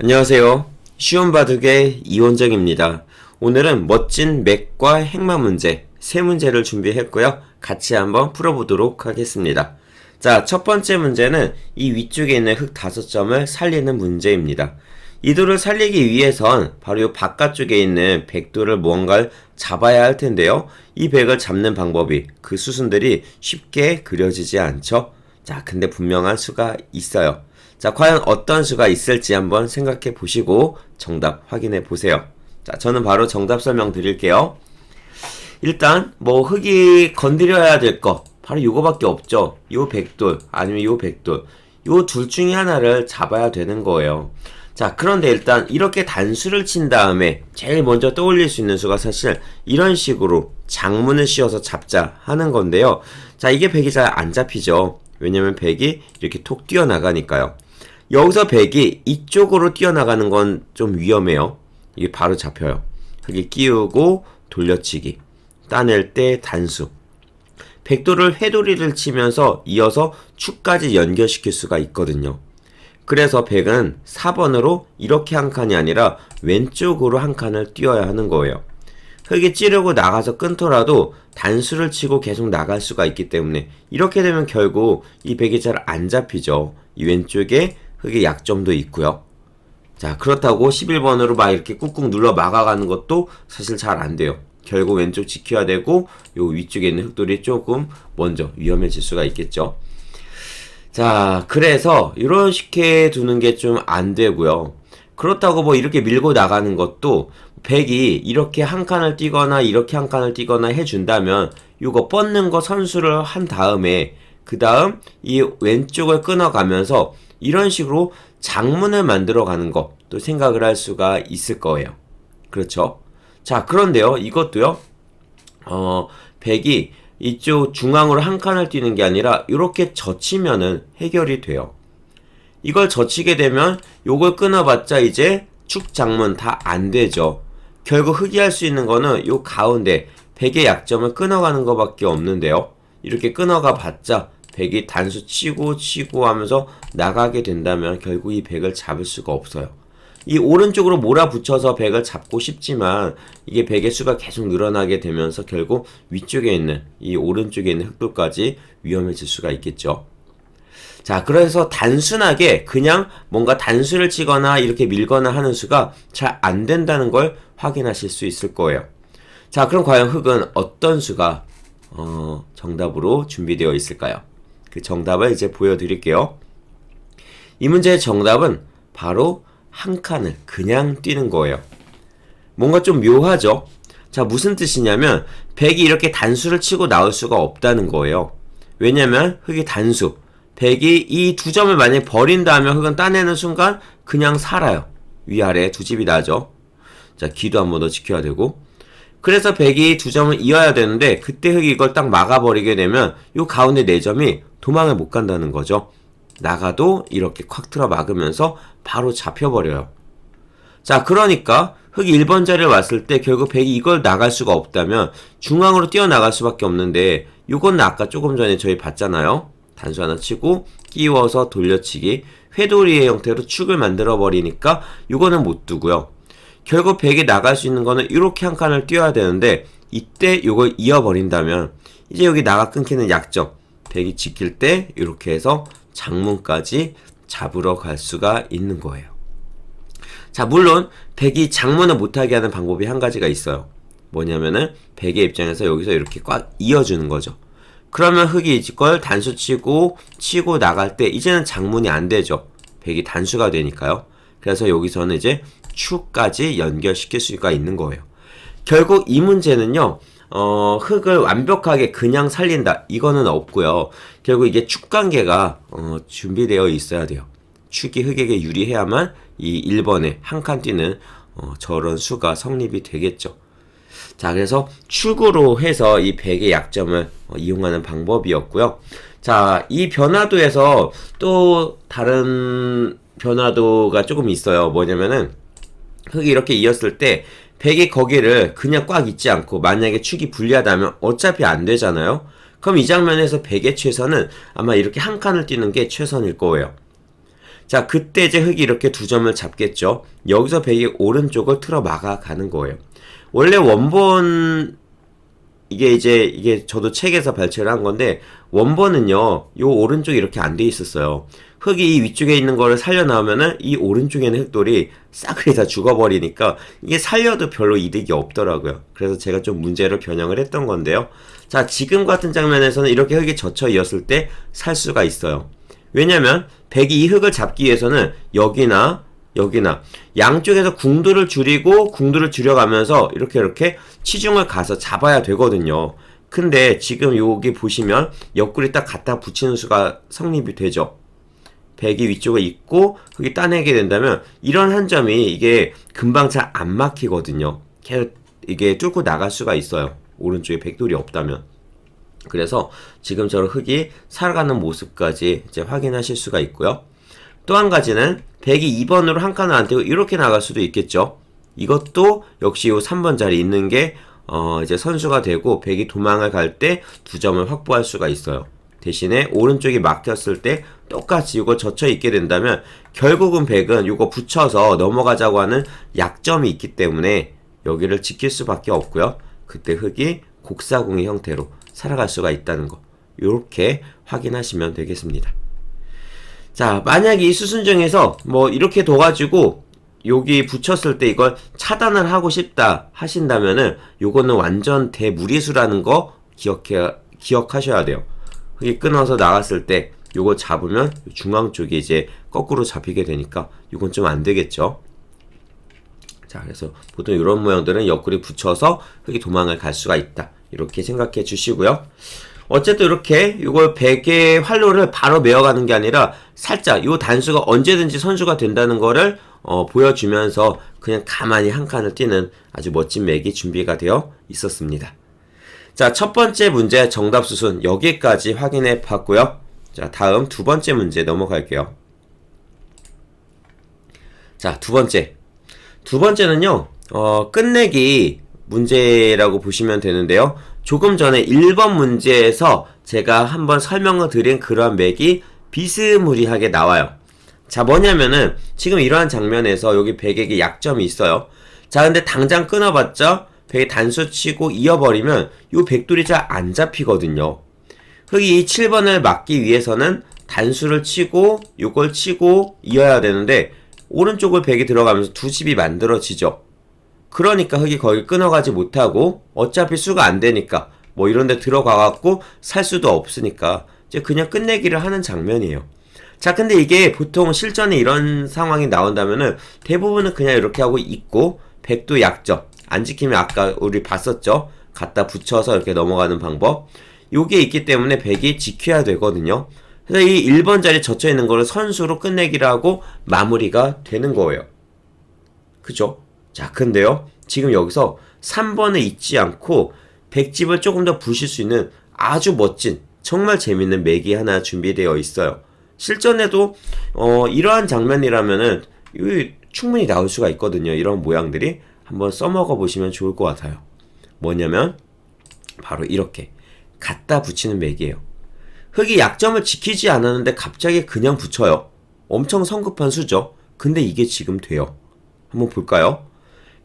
안녕하세요. 쉬운 바둑의 이원정입니다. 오늘은 멋진 맥과 행마 문제 세 문제를 준비했고요. 같이 한번 풀어보도록 하겠습니다. 자, 첫 번째 문제는 이 위쪽에 있는 흙 다섯 점을 살리는 문제입니다. 이 돌을 살리기 위해선 바로 이 바깥쪽에 있는 백돌을 무언가를 잡아야 할 텐데요. 이 백을 잡는 방법이 그 수순들이 쉽게 그려지지 않죠. 자, 근데 분명한 수가 있어요. 자, 과연 어떤 수가 있을지 한번 생각해 보시고 정답 확인해 보세요. 자, 저는 바로 정답 설명 드릴게요. 일단 뭐 흙이 건드려야 될 거 바로 요거밖에 없죠. 요 백돌 아니면 요 백돌 요 둘 중에 하나를 잡아야 되는 거예요. 자, 그런데 일단 이렇게 단수를 친 다음에 제일 먼저 떠올릴 수 있는 수가 사실 이런 식으로 장문을 씌워서 잡자 하는 건데요. 자, 이게 백이 잘 안 잡히죠. 왜냐면 백이 이렇게 톡 뛰어나가니까요. 여기서 백이 이쪽으로 뛰어나가는 건 좀 위험해요. 이게 바로 잡혀요. 흙이 끼우고 돌려치기. 따낼 때 단수. 백도를 회돌이를 치면서 이어서 축까지 연결시킬 수가 있거든요. 그래서 백은 4번으로 이렇게 한 칸이 아니라 왼쪽으로 한 칸을 띄어야 하는 거예요. 흙이 찌르고 나가서 끊더라도 단수를 치고 계속 나갈 수가 있기 때문에 이렇게 되면 결국 이 백이 잘 안 잡히죠. 이 왼쪽에 흙의 약점도 있고요. 자, 그렇다고 11번으로 막 이렇게 꾹꾹 눌러 막아가는 것도 사실 잘 안 돼요. 결국 왼쪽 지켜야 되고 요 위쪽에 있는 흙돌이 조금 먼저 위험해질 수가 있겠죠. 자, 그래서 이런 식해 두는 게 좀 안 되고요. 그렇다고 뭐 이렇게 밀고 나가는 것도 백이 이렇게 한 칸을 뛰거나 이렇게 한 칸을 뛰거나 해준다면 이거 뻗는 거 선수를 한 다음에 그 다음 이 왼쪽을 끊어가면서 이런 식으로 장문을 만들어 가는 것도 생각을 할 수가 있을 거예요. 그렇죠? 자, 그런데요, 이것도요, 어, 백이 이쪽 중앙으로 한 칸을 뛰는 게 아니라 이렇게 젖히면은 해결이 돼요. 이걸 젖히게 되면 요걸 끊어봤자 이제 축 장문 다 안 되죠. 결국 흑이할 수 있는 거는 요 가운데 백의 약점을 끊어가는 것밖에 없는데요. 이렇게 끊어가 봤자 백이 단수 치고 치고 하면서 나가게 된다면 결국 이 백을 잡을 수가 없어요. 이 오른쪽으로 몰아붙여서 백을 잡고 싶지만 이게 백의 수가 계속 늘어나게 되면서 결국 위쪽에 있는 이 오른쪽에 있는 흑돌까지 위험해질 수가 있겠죠. 자, 그래서 단순하게 그냥 뭔가 단수를 치거나 이렇게 밀거나 하는 수가 잘 안 된다는 걸 확인하실 수 있을 거예요. 자, 그럼 과연 흙은 어떤 수가 어, 정답으로 준비되어 있을까요? 그 정답을 이제 보여드릴게요. 이 문제의 정답은 바로 한 칸을 그냥 뛰는 거예요. 뭔가 좀 묘하죠? 자, 무슨 뜻이냐면, 백이 이렇게 단수를 치고 나올 수가 없다는 거예요. 왜냐면, 흙이 단수. 백이 이 두 점을 만약에 버린다면 흙은 따내는 순간 그냥 살아요. 위아래 두 집이 나죠. 자, 기도 한 번 더 지켜야 되고. 그래서 백이 두 점을 이어야 되는데, 그때 흙이 이걸 딱 막아버리게 되면, 요 가운데 네 점이 도망을 못 간다는 거죠. 나가도 이렇게 콱 틀어 막으면서 바로 잡혀버려요. 자, 그러니까 흙이 1번 자리에 왔을 때 결국 백이 이걸 나갈 수가 없다면 중앙으로 뛰어나갈 수밖에 없는데 이건 아까 조금 전에 저희 봤잖아요. 단수 하나 치고 끼워서 돌려치기 회돌이의 형태로 축을 만들어 버리니까 이거는 못 두고요. 결국 백이 나갈 수 있는 거는 이렇게 한 칸을 뛰어야 되는데 이때 이걸 이어버린다면 이제 여기 나가 끊기는 약점 백이 지킬 때 이렇게 해서 장문까지 잡으러 갈 수가 있는 거예요. 자, 물론 백이 장문을 못하게 하는 방법이 한 가지가 있어요. 뭐냐면은 백의 입장에서 여기서 이렇게 꽉 이어주는 거죠. 그러면 흙이 이걸 단수 치고 치고 나갈 때 이제는 장문이 안 되죠. 백이 단수가 되니까요. 그래서 여기서는 이제 축까지 연결시킬 수가 있는 거예요. 결국 이 문제는요. 어, 흙을 완벽하게 그냥 살린다. 이거는 없고요. 결국 이게 축 관계가 어, 준비되어 있어야 돼요. 축이 흙에게 유리해야만 이 1번에 한 칸 뛰는 어, 저런 수가 성립이 되겠죠. 자, 그래서 축으로 해서 이 백의 약점을 어, 이용하는 방법이었고요. 자, 이 변화도에서 또 다른 변화도가 조금 있어요. 뭐냐면은 흙이 이렇게 이었을 때 백이 거기를 그냥 꽉 있지 않고 만약에 축이 불리하다면 어차피 안 되잖아요. 그럼 이 장면에서 백의 최선은 아마 이렇게 한 칸을 뛰는 게 최선일 거예요. 자, 그때 이제 흙이 이렇게 두 점을 잡겠죠. 여기서 백이 오른쪽을 틀어 막아가는 거예요. 원래 원본 이게 이제 이게 저도 책에서 발췌를 한 건데 원본은요 요 오른쪽이 이렇게 안 돼 있었어요. 흙이 이 위쪽에 있는 거를 살려 나오면은 이 오른쪽에 있는 흙돌이 싸그리 다 죽어버리니까 이게 살려도 별로 이득이 없더라고요. 그래서 제가 좀 문제를 변형을 했던 건데요. 자 지금 같은 장면에서는 이렇게 흙이 젖혀 이었을 때 살 수가 있어요. 왜냐면 백이 이 흙을 잡기 위해서는 여기나 여기나 양쪽에서 궁도를 줄이고 궁도를 줄여가면서 이렇게 이렇게 치중을 가서 잡아야 되거든요. 근데 지금 여기 보시면 옆구리 딱 갖다 붙이는 수가 성립이 되죠. 백이 위쪽에 있고 흙이 따내게 된다면 이런 한 점이 이게 금방 잘 안 막히거든요. 계속 이게 뚫고 나갈 수가 있어요. 오른쪽에 백돌이 없다면. 그래서 지금처럼 흙이 살아가는 모습까지 이제 확인하실 수가 있고요. 또 한 가지는 백이 2번으로 한 칸을 안 떼고 이렇게 나갈 수도 있겠죠. 이것도 역시 이 3번 자리 있는 게 어, 이제 선수가 되고 백이 도망을 갈 때 두 점을 확보할 수가 있어요. 대신에 오른쪽이 막혔을 때 똑같이 이거 젖혀 있게 된다면 결국은 백은 이거 붙여서 넘어가자고 하는 약점이 있기 때문에 여기를 지킬 수밖에 없고요. 그때 흙이 곡사공의 형태로 살아갈 수가 있다는 거. 이렇게 확인하시면 되겠습니다. 자, 만약에 이 수순정에서 뭐 이렇게 둬가지고 여기 붙였을 때 이걸 차단을 하고 싶다 하신다면은 요거는 완전 대무리수라는 거 기억해, 기억하셔야 돼요. 흙이 끊어서 나갔을 때 요거 잡으면 중앙 쪽이 이제 거꾸로 잡히게 되니까 이건 좀 안 되겠죠. 자, 그래서 보통 이런 모양들은 옆구리 붙여서 흙이 도망을 갈 수가 있다. 이렇게 생각해 주시고요. 어쨌든 이렇게 이걸 베개의 활로를 바로 메어가는 게 아니라 살짝 이 단수가 언제든지 선수가 된다는 거를 어, 보여주면서 그냥 가만히 한 칸을 뛰는 아주 멋진 맥이 준비가 되어 있었습니다. 자, 첫 번째 문제 정답 수순 여기까지 확인해 봤고요. 자, 다음 두 번째 문제 넘어갈게요. 자, 두 번째. 두 번째는요, 어, 끝내기 문제라고 보시면 되는데요. 조금 전에 1번 문제에서 제가 한번 설명을 드린 그런 맥이 비스무리하게 나와요. 자, 뭐냐면은 지금 이러한 장면에서 여기 백에게 약점이 있어요. 자, 근데 당장 끊어봤자 백이 단수 치고 이어버리면 요 백돌이 잘 안 잡히거든요. 흑이 이 7번을 막기 위해서는 단수를 치고 요걸 치고 이어야 되는데 오른쪽을 백이 들어가면서 두 집이 만들어지죠. 그러니까 흙이 거기 끊어가지 못하고 어차피 수가 안 되니까 뭐 이런 데 들어가갖고 살 수도 없으니까 이제 그냥 끝내기를 하는 장면이에요. 자, 근데 이게 보통 실전에 이런 상황이 나온다면은 대부분은 그냥 이렇게 하고 있고 백도 약점 안 지키면 아까 우리 봤었죠? 갖다 붙여서 이렇게 넘어가는 방법. 요게 있기 때문에 백이 지켜야 되거든요. 그래서 이 1번 자리 젖혀 있는 거를 선수로 끝내기를 하고 마무리가 되는 거예요. 그죠? 자, 근데요. 지금 여기서 3번에 있지 않고 백집을 조금 더 부실 수 있는 아주 멋진 정말 재밌는 맥이 하나 준비되어 있어요. 실전에도 어, 이러한 장면이라면은 충분히 나올 수가 있거든요. 이런 모양들이 한번 써먹어 보시면 좋을 것 같아요. 뭐냐면 바로 이렇게 갖다 붙이는 맥이에요. 흙이 약점을 지키지 않았는데 갑자기 그냥 붙여요. 엄청 성급한 수죠. 근데 이게 지금 돼요. 한번 볼까요?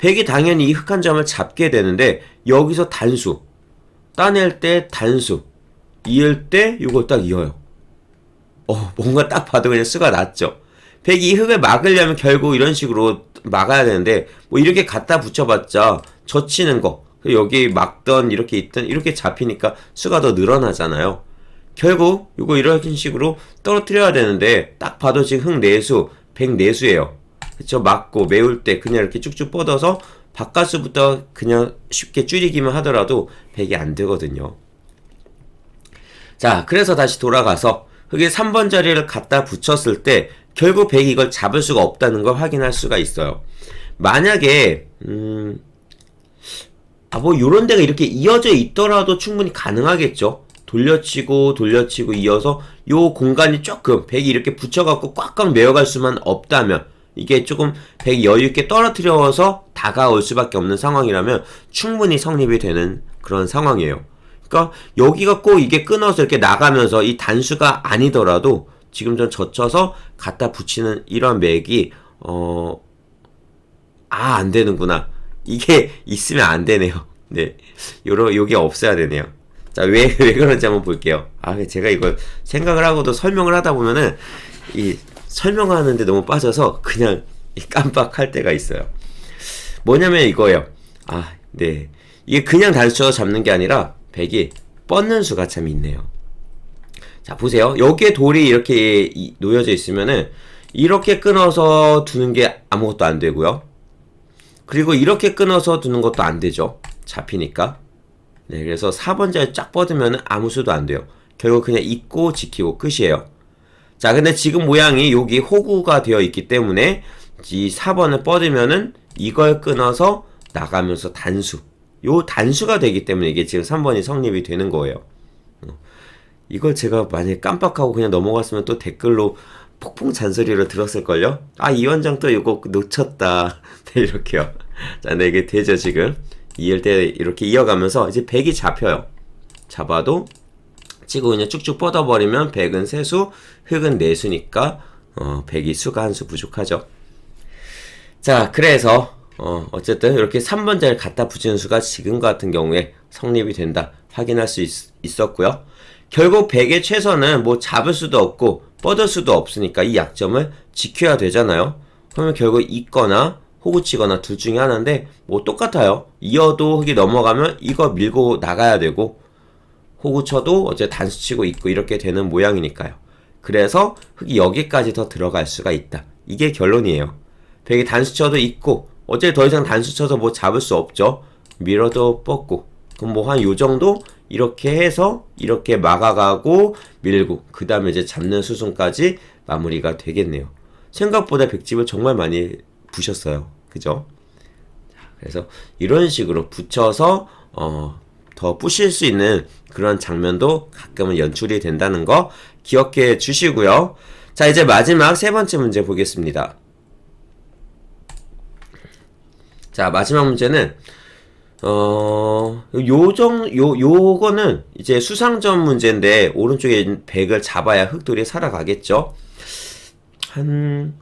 백이 당연히 이 흑한 점을 잡게 되는데 여기서 단수 따낼 때 단수 이을 때 이걸 딱 이어요. 어 뭔가 딱 봐도 그냥 수가 났죠. 백이 이 흙을 막으려면 결국 이런 식으로 막아야 되는데 뭐 이렇게 갖다 붙여봤자 젖히는 거 여기 막던 이렇게 있던 이렇게 잡히니까 수가 더 늘어나잖아요. 결국 이거 이런 식으로 떨어뜨려야 되는데 딱 봐도 지금 흙 내수 백 내수예요. 그쵸 막고 메울 때 그냥 이렇게 쭉쭉 뻗어서 바깥수부터 그냥 쉽게 줄이기만 하더라도 백이 안 되거든요. 자, 그래서 다시 돌아가서 흙에 3번 자리를 갖다 붙였을 때 결국 백이 이걸 잡을 수가 없다는 걸 확인할 수가 있어요. 만약에 음, 아, 뭐, 요런 데가 이렇게 이어져 있더라도 충분히 가능하겠죠? 돌려치고, 돌려치고, 이어서, 요 공간이 조금, 백이 이렇게 붙여갖고 꽉꽉 메어갈 수만 없다면, 이게 조금 백이 여유 있게 떨어뜨려서 다가올 수밖에 없는 상황이라면, 충분히 성립이 되는 그런 상황이에요. 그러니까, 여기가 꼭 이게 끊어서 이렇게 나가면서 이 단수가 아니더라도, 지금 전 젖혀서 갖다 붙이는 이런 맥이 어, 아, 안 되는구나. 이게 있으면 안 되네요. 네. 요러, 요게 없어야 되네요. 자, 왜, 왜 그런지 한번 볼게요. 아, 제가 이걸 생각을 하고도 설명을 하다 보면은, 이, 설명하는데 너무 빠져서 그냥 이 깜빡할 때가 있어요. 뭐냐면 이거예요. 아, 네. 이게 그냥 단수쳐서 잡는 게 아니라, 백이 뻗는 수가 참 있네요. 자, 보세요. 여기에 돌이 이렇게 이- 놓여져 있으면은, 이렇게 끊어서 두는 게 아무것도 안 되고요. 그리고 이렇게 끊어서 두는 것도 안 되죠. 잡히니까. 네, 그래서 4번자에 쫙 뻗으면 아무 수도 안 돼요. 결국 그냥 잊고 지키고 끝이에요. 자, 근데 지금 모양이 여기 호구가 되어 있기 때문에 이 4번을 뻗으면은 이걸 끊어서 나가면서 단수. 요 단수가 되기 때문에 이게 지금 3번이 성립이 되는 거예요. 어. 이걸 제가 만약에 깜빡하고 그냥 넘어갔으면 또 댓글로 폭풍 잔소리를 들었을걸요? 아, 이 원장 또 이거 놓쳤다. 네, 이렇게요. 자, 네, 이게 되죠, 지금. 이을 때 이렇게 이어가면서 이제 100이 잡혀요. 잡아도 치고 그냥 쭉쭉 뻗어버리면 100은 세수, 흙은 네수니까, 어, 100이 수가 한 수 부족하죠. 자, 그래서, 어, 어쨌든 이렇게 3번자를 갖다 붙이는 수가 지금 같은 경우에 성립이 된다. 확인할 수 있, 있었고요. 결국 100의 최선은 뭐 잡을 수도 없고 뻗을 수도 없으니까 이 약점을 지켜야 되잖아요. 그러면 결국 있거나 호구 치거나 둘 중에 하나인데 뭐 똑같아요. 이어도 흙이 넘어가면 이거 밀고 나가야 되고 호구 쳐도 어째 단수 치고 있고 이렇게 되는 모양이니까요. 그래서 흙이 여기까지 더 들어갈 수가 있다. 이게 결론이에요. 백이 단수 쳐도 있고 어째 더 이상 단수 쳐서 뭐 잡을 수 없죠. 밀어도 뻗고 그럼 뭐 한 요 정도 이렇게 해서 이렇게 막아가고 밀고 그 다음에 이제 잡는 수순까지 마무리가 되겠네요. 생각보다 백집을 정말 많이 부셨어요. 그죠? 자, 그래서 이런 식으로 붙여서 어, 더 부실 수 있는 그런 장면도 가끔은 연출이 된다는 거 기억해 주시고요. 자, 이제 마지막 세 번째 문제 보겠습니다. 자, 마지막 문제는 어, 요정, 요, 요거는 이제 수상점 문제인데, 오른쪽에 있는 100을 잡아야 흑돌이 살아가겠죠? 한,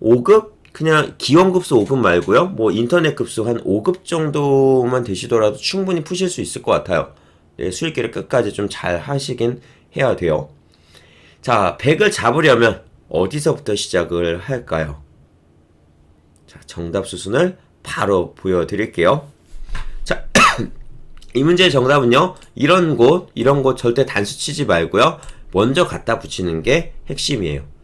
5급? 그냥 기원급수 5급 말고요. 뭐 인터넷 급수 한 5급 정도만 되시더라도 충분히 푸실 수 있을 것 같아요. 네, 수익기를 끝까지 좀 잘 하시긴 해야 돼요. 자, 100을 잡으려면 어디서부터 시작을 할까요? 자, 정답 수순을 바로 보여드릴게요. 자, 이 문제의 정답은요. 이런 곳, 이런 곳 절대 단수 치지 말고요. 먼저 갖다 붙이는 게 핵심이에요.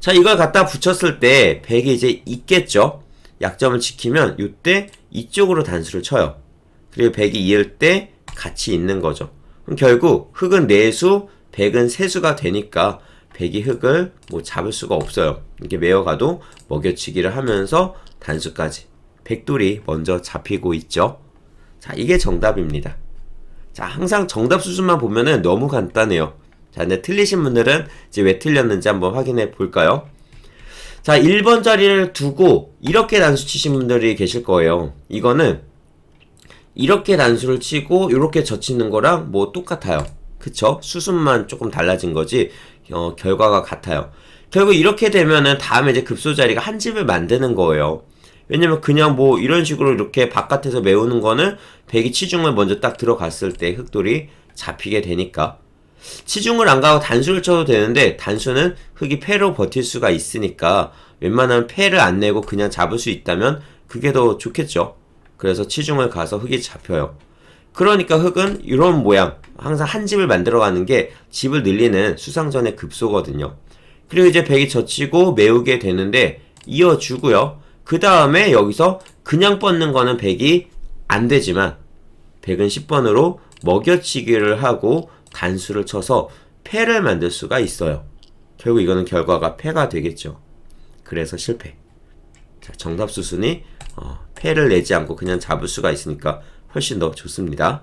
자, 이걸 갖다 붙였을 때 100이 이제 있겠죠. 약점을 지키면 이때 이쪽으로 단수를 쳐요. 그리고 100이 이을 때 같이 있는 거죠. 그럼 결국 흙은 네수, 100은 세수가 되니까 100이 흙을 뭐 잡을 수가 없어요. 이렇게 메어가도 먹여치기를 하면서 단수까지. 백돌이 먼저 잡히고 있죠. 자, 이게 정답입니다. 자, 항상 정답 수순만 보면은 너무 간단해요. 자, 근데 틀리신 분들은 이제 왜 틀렸는지 한번 확인해 볼까요? 자, 1번 자리를 두고 이렇게 단수 치신 분들이 계실 거예요. 이거는 이렇게 단수를 치고 이렇게 젖히는 거랑 뭐 똑같아요. 그쵸? 수순만 조금 달라진 거지, 어, 결과가 같아요. 결국 이렇게 되면은 다음에 이제 급소 자리가 한 집을 만드는 거예요. 왜냐면 그냥 뭐 이런 식으로 이렇게 바깥에서 메우는 거는 배기 치중을 먼저 딱 들어갔을 때 흙돌이 잡히게 되니까 치중을 안 가고 단수를 쳐도 되는데 단수는 흙이 패로 버틸 수가 있으니까 웬만하면 패를 안 내고 그냥 잡을 수 있다면 그게 더 좋겠죠. 그래서 치중을 가서 흙이 잡혀요. 그러니까 흙은 이런 모양 항상 한 집을 만들어 가는 게 집을 늘리는 수상전의 급소거든요. 그리고 이제 백이 젖히고 메우게 되는데 이어주고요. 그 다음에 여기서 그냥 뻗는 거는 100이 안 되지만 100은 10번으로 먹여치기를 하고 단수를 쳐서 패를 만들 수가 있어요. 결국 이거는 결과가 패가 되겠죠. 그래서 실패. 자, 정답 수순이 어, 패를 내지 않고 그냥 잡을 수가 있으니까 훨씬 더 좋습니다.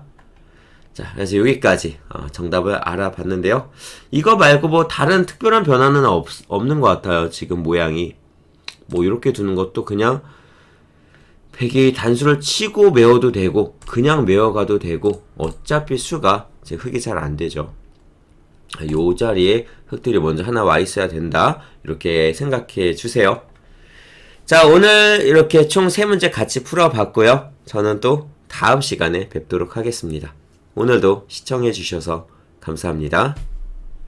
자, 그래서 여기까지 어, 정답을 알아봤는데요. 이거 말고 뭐 다른 특별한 변화는 없, 없는 것 같아요. 지금 모양이. 뭐 이렇게 두는 것도 그냥 백이 단수를 치고 메워도 되고 그냥 메워가도 되고 어차피 수가 이제 흙이 잘 안 되죠. 요 자리에 흙들이 먼저 하나 와 있어야 된다. 이렇게 생각해 주세요. 자, 오늘 이렇게 총 세 문제 같이 풀어봤고요. 저는 또 다음 시간에 뵙도록 하겠습니다. 오늘도 시청해 주셔서 감사합니다.